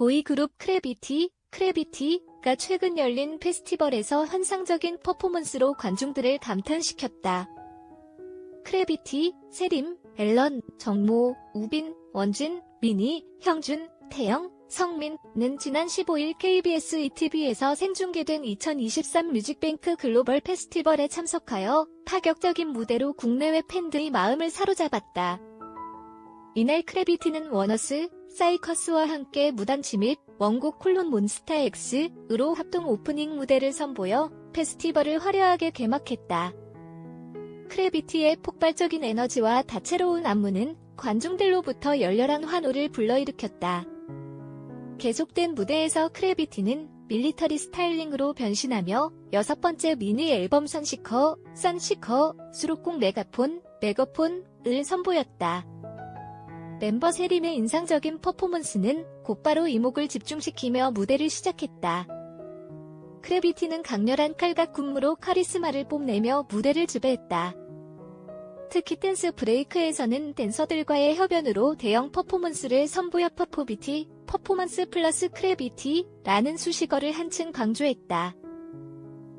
보이그룹 크래비티, 크래비티가 최근 열린 페스티벌에서 환상적인 퍼포먼스로 관중들을 감탄시켰다. 크래비티, 세림, 앨런, 정모, 우빈, 원진, 미니, 형준, 태영, 성민은 지난 15일 KBS ETV에서 생중계된 2023 뮤직뱅크 글로벌 페스티벌에 참석하여 파격적인 무대로 국내외 팬들의 마음을 사로잡았다. 이날 크래비티는 워너스, 사이커스와 함께 무단치 및 원곡 콜론 몬스타 X으로 합동 오프닝 무대를 선보여 페스티벌을 화려하게 개막했다. 크래비티의 폭발적인 에너지와 다채로운 안무는 관중들로부터 열렬한 환호를 불러일으켰다. 계속된 무대에서 크래비티는 밀리터리 스타일링으로 변신하며 여섯 번째 미니 앨범 선시커, 선시커, 수록곡 메가폰, 메거폰을 선보였다. 멤버 세림의 인상적인 퍼포먼스는 곧바로 이목을 집중시키며 무대를 시작했다. 크래비티는 강렬한 칼각 군무로 카리스마를 뽐내며 무대를 지배했다. 특히 댄스 브레이크에서는 댄서들과의 협연으로 대형 퍼포먼스를 선보여 퍼포비티, 퍼포먼스 플러스 크래비티라는 수식어를 한층 강조했다.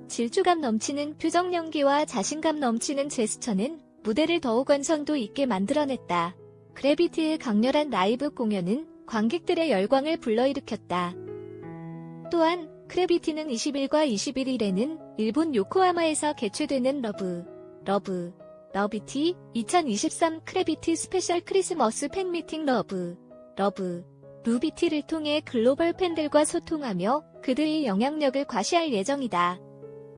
질주감 넘치는 표정 연기와 자신감 넘치는 제스처는 무대를 더욱 완성도 있게 만들어냈다. 크래비티의 강렬한 라이브 공연은 관객들의 열광을 불러일으켰다. 또한 크래비티는 20일과 21일에는 일본 요코하마에서 개최되는 러브, 러브, 러비티 2023 크래비티 스페셜 크리스머스 팬미팅 러브, 러브, 루비티를 통해 글로벌 팬들과 소통하며 그들의 영향력을 과시할 예정이다.